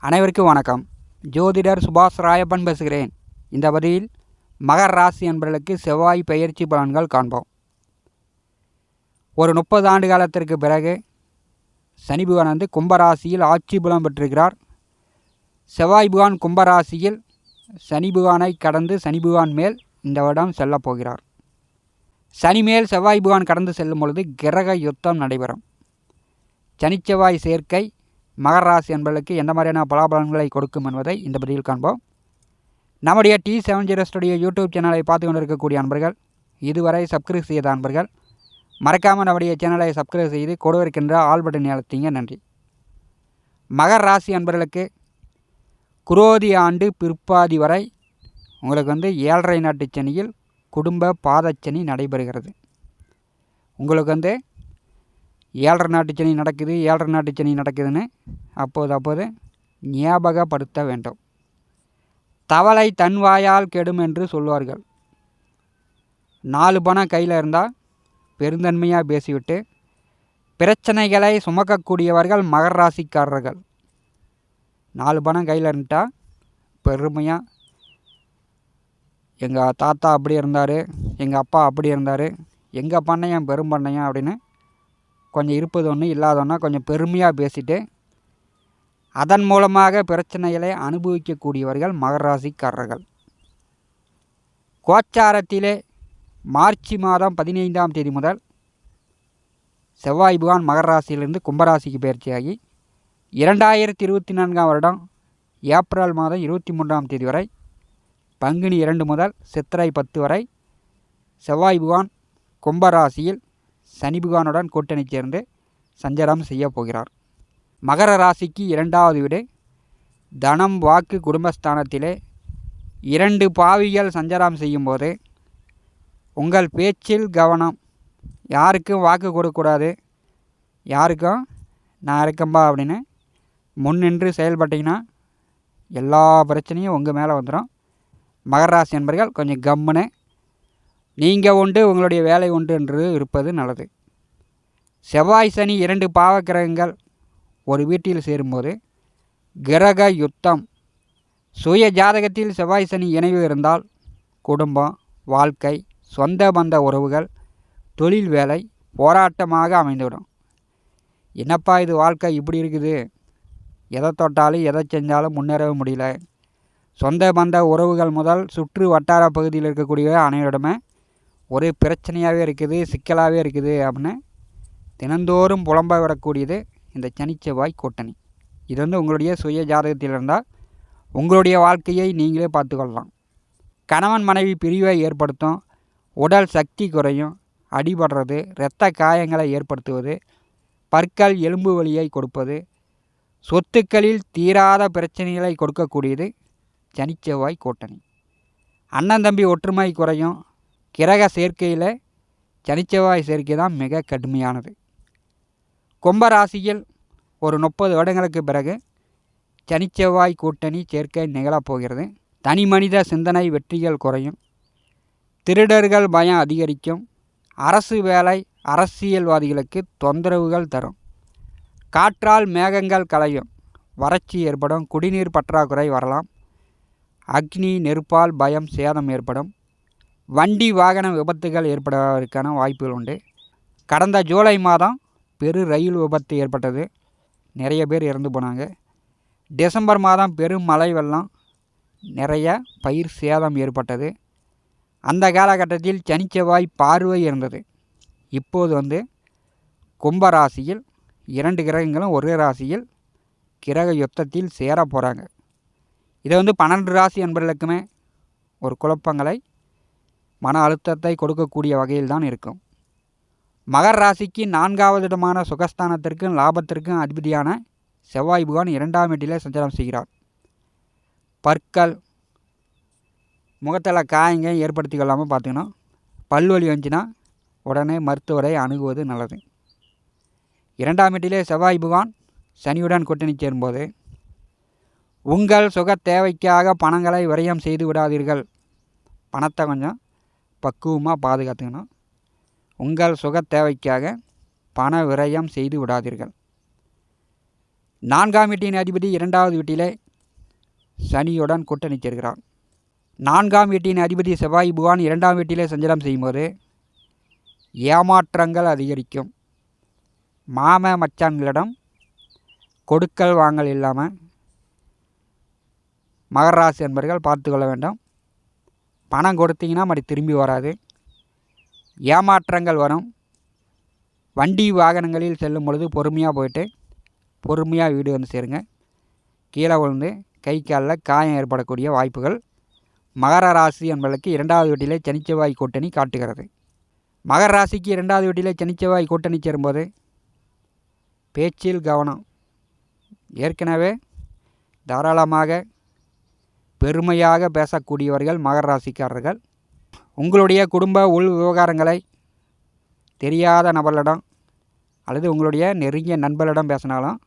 அனைவருக்கும் வணக்கம். ஜோதிடர் சுபாஷ் ராயப்பன் பேசுகிறேன். இந்த பதிவில் மகர ராசி என்பவர்களுக்கு செவ்வாய் பெயர்ச்சி பலன்கள் காண்போம். ஒரு முப்பது ஆண்டு காலத்திற்கு பிறகு சனி புகான் வந்து கும்பராசியில் ஆட்சி புலம் பெற்றிருக்கிறார். செவ்வாய் புகான் கும்பராசியில் சனி புகானை கடந்து சனி புகான் மேல் இந்த வருடம் செல்லப் போகிறார். சனி மேல் செவ்வாய் புகான் கடந்து செல்லும் பொழுது கிரக யுத்தம் நடைபெறும். சனிச்செவ்வாய் சேர்க்கை மகர ராசி என்பவர்களுக்கு எந்த மாதிரியான பலாபலன்களை கொடுக்கும் என்பதை இந்த பதிவில் காண்போம். நம்முடைய T seven zero studio YouTube சேனலை பார்த்து கொண்டிருக்கக்கூடிய அன்பர்கள் இதுவரை சப்ஸ்கிரைப் செய்த அன்பர்கள் மறக்காமல் நம்முடைய சேனலை சப்ஸ்கிரைப் செய்து கொடுவிருக்கின்ற ஆல் பட்டன் அழுத்திங்க. நன்றி. மகர ராசி அன்பர்களுக்கு குரோதி ஆண்டு பிற்பாதி வரை உங்களுக்கு வந்து ஏழரை நாட்டு சனியில் குடும்ப பாதச்சனி நடைபெறுகிறது. உங்களுக்கு வந்து ஏழரை நாட்டு சனி நடக்குது ஏழரை நாட்டு சனி நடக்குதுன்னு அப்போது அப்போது ஞாபகப்படுத்த வேண்டும். தவளை தன் வாயால் கெடும் என்று சொல்வார்கள். நாலு பணம் கையில் இருந்தால் பெருந்தன்மையாக பேசிவிட்டு பிரச்சனைகளை சுமக்கக்கூடியவர்கள் மகர ராசிக்காரர்கள். நாலு பணம் கையில் இருந்துட்டால் பெருமையாக எங்கள் தாத்தா அப்படி இருந்தார் எங்கள் அப்பா அப்படி இருந்தார் எங்கள் பண்ணையன் பெரும் பண்ணையன் அப்படின்னு கொஞ்சம் இருப்பது ஒன்று இல்லாத ஒன்றா கொஞ்சம் பெருமையாக பேசிட்டு அதன் மூலமாக பிரச்சனைகளை அனுபவிக்கக்கூடியவர்கள் மகராசிக்காரர்கள் கோச்சாரத்திலே மார்ச் மாதம் பதினைந்தாம் தேதி முதல் செவ்வாய் புகான் மகராசியிலிருந்து கும்பராசிக்கு பயிற்சியாகி இரண்டாயிரத்தி இருபத்தி நான்காம் வருடம் ஏப்ரல் மாதம் இருபத்தி மூன்றாம் தேதி வரை பங்குனி இரண்டு முதல் சித்திரை பத்து வரை செவ்வாய் புகான் கும்பராசியில் சனிபுகானுடன் கூட்டணி சேர்ந்து சஞ்சாரம் செய்ய போகிறார். மகர ராசிக்கு இரண்டாவது வீடு. தனம் வாக்கு குடும்பஸ்தானத்திலே இரண்டு பாவிகள் சஞ்சாரம் செய்யும்போது உங்கள் பேச்சில் கவனம். யாருக்கும் வாக்கு கொடுக்கக்கூடாது. யாருக்கும் நான் இருக்கம்பா அப்படின்னு முன்னின்று செயல்பட்டிங்கன்னா எல்லா பிரச்சனையும் உங்கள் மேலே வந்துடும் மகர ராசி என்பர்கள் கொஞ்சம் கம்முன்னு நீங்கள் உண்டு உங்களுடைய வேலை உண்டு என்று இருப்பது நல்லது. செவ்வாய் சனி இரண்டு பாவக்கிரகங்கள் ஒரு வீட்டில் சேரும்போது கிரக யுத்தம். சுய ஜாதகத்தில் செவ்வாய் சனி இணைவு இருந்தால் குடும்பம் வாழ்க்கை சொந்த பந்த உறவுகள் தொழில் வேலை போராட்டமாக அமைந்துவிடும். என்னப்பா இது வாழ்க்கை இப்படி இருக்குது? எதை தொட்டாலும் எதை செஞ்சாலும் முன்னேறவே முடியல. சொந்த பந்த உறவுகள் முதல் சுற்று வட்டார பகுதியில் இருக்கக்கூடிய அனைவரிடமே ஒரே பிரச்சனையாகவே இருக்குது சிக்கலாகவே இருக்குது அப்படின்னு தினந்தோறும் புலம்ப விடக்கூடியது இந்த சனிச்செவ்வாய் கூட்டணி. இது வந்து உங்களுடைய சுய ஜாதகத்தில் இருந்தால் உங்களுடைய வாழ்க்கையை நீங்களே பார்த்துக்கொள்ளலாம். கணவன் மனைவி பிரிவை ஏற்படுத்தும் உடல் சக்தி குறையும் அடிபடுறது இரத்த காயங்களை ஏற்படுத்துவது பற்கள் எலும்பு வலியை கொடுப்பது சொத்துக்களில் தீராத பிரச்சனைகளை கொடுக்கக்கூடியது சனிச்செவ்வாய் கூட்டணி. அண்ணன் தம்பி ஒற்றுமை குறையும் கிரக சேர்க்கையில் சனிச்செவ்வாய் சேர்க்கை தான் மிக கடுமையானது. கும்பராசியில் ஒரு முப்பது வருடங்களுக்கு பிறகு சனிச்செவ்வாய் கூட்டணி சேர்க்கை நிகழப்போகிறது தனி மனித சிந்தனை வெற்றிகள் குறையும். திருடர்கள் பயம் அதிகரிக்கும். அரசு வேலை அரசியல்வாதிகளுக்கு தொந்தரவுகள் தரும். காற்றால் மேகங்கள் கலையும். வறட்சி ஏற்படும். குடிநீர் பற்றாக்குறை வரலாம். அக்னி நெருப்பால் பயம் சேதம் ஏற்படும். வண்டி வாகன விபத்துகள் ஏற்படுவதற்கான வாய்ப்புகள் உண்டு. கடந்த ஜூலை மாதம் பெரு ரயில் விபத்து ஏற்பட்டது. நிறைய பேர் இறந்து போனாங்க. டிசம்பர் மாதம் பெரும் மழை வெள்ளம் நிறைய பயிர் சேதம் ஏற்பட்டது. அந்த காலகட்டத்தில் சனிச்செவ்வாய் பார்வை இருந்தது. இப்போது வந்து கும்ப ராசியில் இரண்டு கிரகங்களும் ஒரே ராசியில் கிரக யுத்தத்தில் சேர போகிறாங்க இதை வந்து பன்னெண்டு ராசி என்பர்களுக்குமே ஒரு குழப்பங்களை மன அழுத்தத்தை கொடுக்கக்கூடிய வகையில் தான் இருக்கும். மகர் ராசிக்கு நான்காவது இடமான சுகஸ்தானத்திற்கும் லாபத்திற்கும் அதிபதியான செவ்வாய் புகான் இரண்டாம் வீட்டிலே சஞ்சாரம் செய்கிறார். பற்கள் முகத்தில் காயங்க ஏற்படுத்தி கொள்ளாமல் பார்த்துக்கணும். பல்வலி வந்துச்சுன்னா உடனே மருத்துவரை அணுகுவது நல்லது. இரண்டாம் வீட்டிலே செவ்வாய் புகான் சனியுடன் கூட்டணி சேரும்போது உங்கள் சுக தேவைக்காக பணங்களை விரயம் செய்து விடாதீர்கள். பணத்தை கொஞ்சம் பக்குவமாக பாதுகாத்துக்கணும் உங்கள் சுக தேவைக்காக பண விரயம் செய்து விடாதீர்கள். நான்காம் வீட்டின் அதிபதி இரண்டாவது வீட்டிலே சனியுடன் கூட்டணி சேர்கிறார். நான்காம் வீட்டின் அதிபதி செவ்வாய் புகான் இரண்டாம் வீட்டிலே சஞ்சலம் செய்யும்போது ஏமாற்றங்கள் அதிகரிக்கும். மாம மச்சான்களிடம் கொடுக்கல் வாங்கல் இல்லாமல் மகராசி என்பர்கள் பார்த்து கொள்ள வேண்டும். பணம் கொடுத்தீங்கன்னா மறுபடி திரும்பி வராது. ஏமாற்றங்கள் வரும். வண்டி வாகனங்களில் செல்லும் பொழுது பொறுமையாக போயிட்டு பொறுமையாக வீடு வந்து சேருங்க. கீழே விழுந்து கை காலில் காயம் ஏற்படக்கூடிய வாய்ப்புகள். மகர ராசி என்பதற்கு இரண்டாவது வீட்டிலே சனிச்செவ்வாய் கூட்டணி காட்டுகிறது. மகர ராசிக்கு இரண்டாவது வீட்டிலே சனிச்செவ்வாய் கூட்டணி சேரும்போது பேச்சில் கவனம். ஏற்கனவே தாராளமாக பெருமையாக பேசக்கூடியவர்கள் மகர ராசிக்காரர்கள். உங்களுடைய குடும்ப உள் விவகாரங்களை தெரியாத நபர்களிடம் அல்லது உங்களுடைய நெருங்கிய நண்பர்களிடம் பேசினாலும்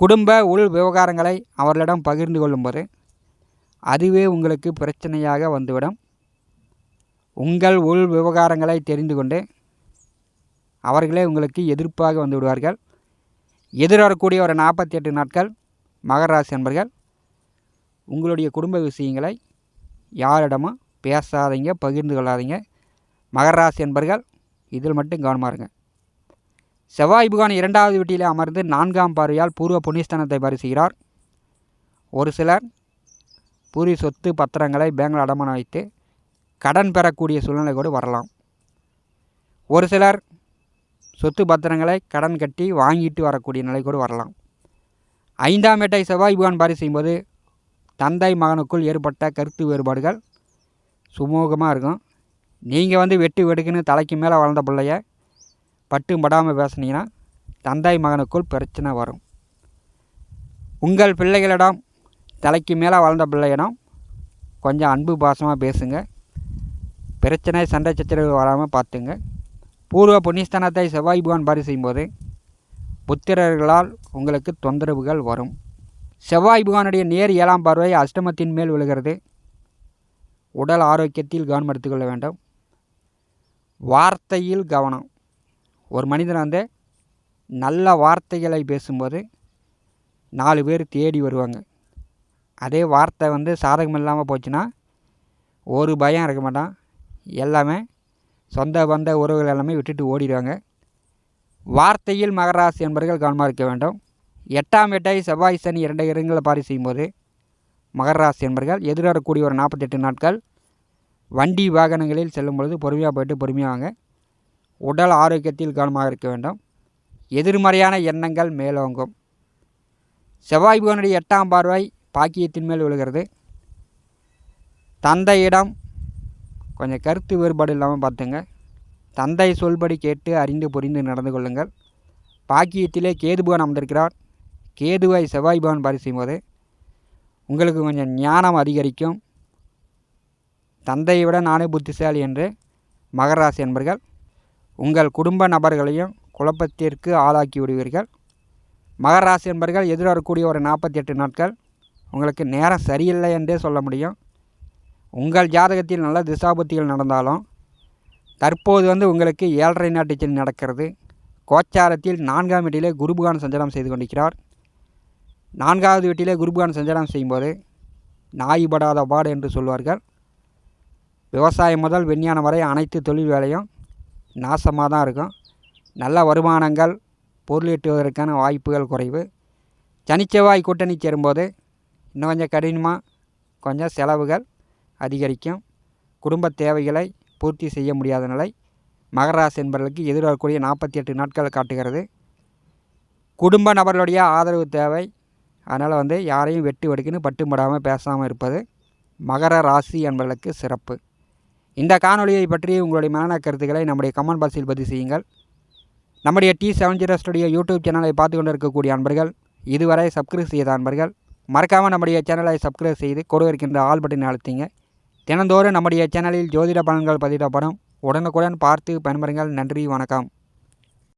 குடும்ப உள் விவகாரங்களை அவர்களிடம் பகிர்ந்து கொள்ளும்போது அதுவே உங்களுக்கு பிரச்சனையாக வந்துவிடும். உங்கள் உள் விவகாரங்களை தெரிந்து கொண்டு அவர்களே உங்களுக்கு எதிர்ப்பாக வந்து விடுவார்கள். எதிர்வரக்கூடிய ஒரு நாற்பத்தி எட்டு நாட்கள் மகராசி நண்பர்கள் என்பர்கள் உங்களுடைய குடும்ப விஷயங்களை யாரிடமும் பேசாதீங்க பகிர்ந்து கொள்ளாதீங்க. மகராசி என்பர்கள் இதில் மட்டும் கவனமாக இருங்க. செவ்வாய் புகான் இரண்டாவது வீட்டில் அமர்ந்து நான்காம் பார்வையால் பூர்வ புண்ணியஸ்தானத்தை பரிசுகிறார் ஒரு சிலர் பூரி சொத்து பத்திரங்களை பேங்கில் அடமானம் வைத்து கடன் பெறக்கூடிய சூழ்நிலை கூட வரலாம். ஒரு சிலர் சொத்து பத்திரங்களை கடன் கட்டி வாங்கிட்டு வரக்கூடிய நிலை கூட வரலாம். ஐந்தாம் எட்டை செவ்வாய் புகான் பாரி செய்யும்போது தந்தை மகனுக்குள் ஏற்பட்ட கருத்து வேறுபாடுகள் சுமூகமாக இருக்கும். நீங்கள் வந்து வெட்டு வெடுக்குன்னு தலைக்கு மேலே வளர்ந்த பிள்ளைய பட்டும் படாமல் பேசுனீங்கன்னா தந்தை மகனுக்குள் பிரச்சனை வரும். உங்கள் பிள்ளைகளிடம் தலைக்கு மேலே வளர்ந்த பிள்ளையிடம் கொஞ்சம் அன்பு பாசமாக பேசுங்க. பிரச்சனை சண்டை சச்சரவு வராமல் பார்த்துங்க. பூர்வ புண்ணியஸ்தானத்தை செவ்வாய் பகவான் பாரி செய்யும்போது புத்திரர்களால் உங்களுக்கு தொந்தரவுகள் வரும். செவ்வாய் புகானுடைய நேர் ஏழாம் பார்வை அஷ்டமத்தின் மேல் விழுகிறது. உடல் ஆரோக்கியத்தில் கவனம் எடுத்துக்கொள்ள வேண்டும். வார்த்தையில் கவனம். ஒரு மனிதன் வந்து நல்ல வார்த்தைகளை பேசும்போது நாலு பேர் தேடி வருவாங்க. அதே வார்த்தை வந்து சாதகம் இல்லாமல் போச்சுன்னா ஒரு பயம் இருக்க மாட்டான். எல்லாமே சொந்த பந்த உறவுகள் எல்லாமே விட்டுட்டு ஓடிடுவாங்க. வார்த்தையில் மகராசி என்பவர்கள் கவனமாக இருக்க வேண்டும். எட்டாம் எட்டாய் செவ்வாய் சனி இரண்டு இடங்களை பாரி செய்யும்போது மகர ராசி என்பர்கள் எதிர்வரக்கூடிய ஒரு நாற்பத்தெட்டு நாட்கள் வண்டி வாகனங்களில் செல்லும் பொழுது பொறுமையாக போயிட்டு பொறுமையாக வாங்க. உடல் ஆரோக்கியத்தில் கவனமாக இருக்க வேண்டும். எதிர்மறையான எண்ணங்கள் மேலோங்கும். செவ்வாய் புகனுடைய எட்டாம் பார்வை பாக்கியத்தின் மேல் விழுகிறது. தந்தையிடம் கொஞ்சம் கருத்து வேறுபாடு இல்லாமல் பார்த்துங்க. தந்தை சொல்படி கேட்டு அறிந்து புரிந்து நடந்து கொள்ளுங்கள். பாக்கியத்திலே கேதுபுகன் அமர்ந்திருக்கிறார். கேதுவாய் செவ்வாய் பவன் பரிசையும் போது உங்களுக்கு கொஞ்சம் ஞானம் அதிகரிக்கும். தந்தையை விட நானே புத்திசாலி என்று மகராசி என்பர்கள் உங்கள் குடும்ப நபர்களையும் குழப்பத்திற்கு ஆளாக்கி விடுவீர்கள். மகராசி என்பர்கள் எதிர்வரக்கூடிய ஒரு நாற்பத்தி எட்டு நாட்கள் உங்களுக்கு நேரம் சரியில்லை என்றே சொல்ல முடியும். உங்கள் ஜாதகத்தில் நல்ல திசாபுத்திகள் நடந்தாலும் தற்போது வந்து உங்களுக்கு ஏழரை நாட்டு நடக்கிறது. கோச்சாரத்தில் நான்காம் இடையிலே குருபுகான் சஞ்சலம் செய்து கொண்டிருக்கிறார். நான்காவது வீட்டிலே குருபகான் சஞ்சாரம் செய்யும்போது நாய்படாத பாடு என்று சொல்வார்கள். விவசாயம் முதல் விஞ்ஞானம் வரை அனைத்து தொழில் வேலையும் நாசமாக தான் இருக்கும். நல்ல வருமானங்கள் பொருளீட்டுவதற்கான வாய்ப்புகள் குறைவு. சனிச்செவ்வாய் கூட்டணி சேரும்போது இன்னும் கொஞ்சம் கடினமாக கொஞ்சம் செலவுகள் அதிகரிக்கும். குடும்ப தேவைகளை பூர்த்தி செய்ய முடியாத நிலை. மகராசி என்பவர்களுக்கு எதிர்வரக்கூடிய நாற்பத்தி எட்டு நாட்கள் காட்டுகிறது. குடும்ப நபர்களுடைய ஆதரவு தேவை. அதனால் வந்து யாரையும் வெட்டி வெடுக்குன்னு பட்டுப்படாமல் பேசாமல் இருப்பது மகர ராசி என்பதற்கு சிறப்பு. இந்த காணொலியை பற்றி உங்களுடைய மன கருத்துக்களை நம்முடைய கமெண்ட் பாக்ஸில் பதிவு செய்யுங்கள். நம்முடைய T seven zero studio YouTube சேனலை பார்த்து கொண்டு இருக்கக்கூடிய அன்பர்கள் இதுவரை சப்ஸ்கிரைப் செய்த அன்பர்கள் மறக்காமல் நம்முடைய சேனலை சப்ஸ்கிரைப் செய்து கொடு இருக்கின்ற ஆல் பட்டனை அழுத்திங்க. தினந்தோறும் நம்முடைய சேனலில் ஜோதிட பலன்கள் பதிவிடப்படும். உடனுக்குடன் பார்த்து பயன்பெறுங்கள். நன்றி வணக்கம்.